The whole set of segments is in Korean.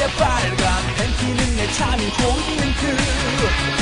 내 발을 감팬 티는 내 차는 좋은 멘트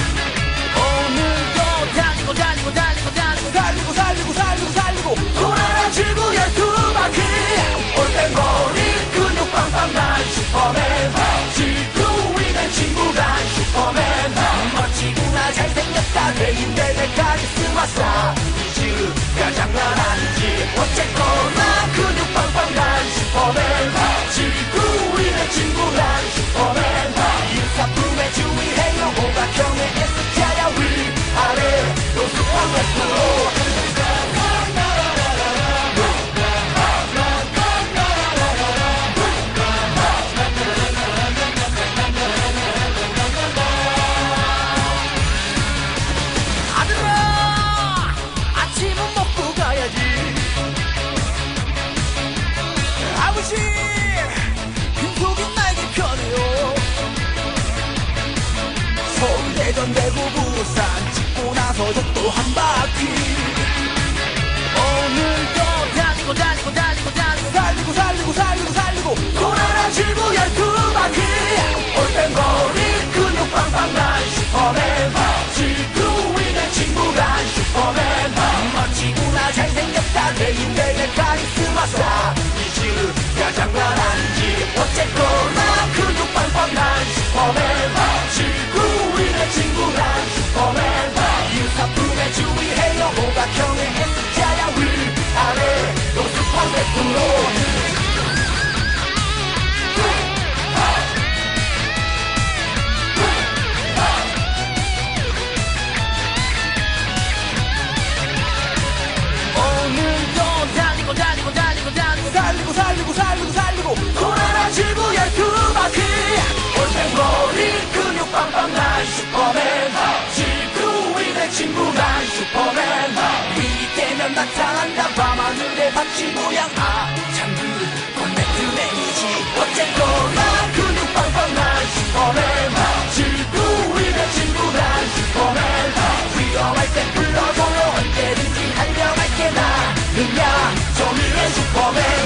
대전 대구 부산 찍고 나서 적도 한 바퀴. 오늘 친구란 슈퍼맨. 위 되면 나타난다. 밤하늘의 바치 모양. 아참 그건 내 트레이지. 어쨌거나 근육 빵빵 난 슈퍼맨. 지구 위면 친구란 슈퍼맨. 위험할 때 불러줘요. 언제든지 한명할게 나는야 정의의 슈퍼맨.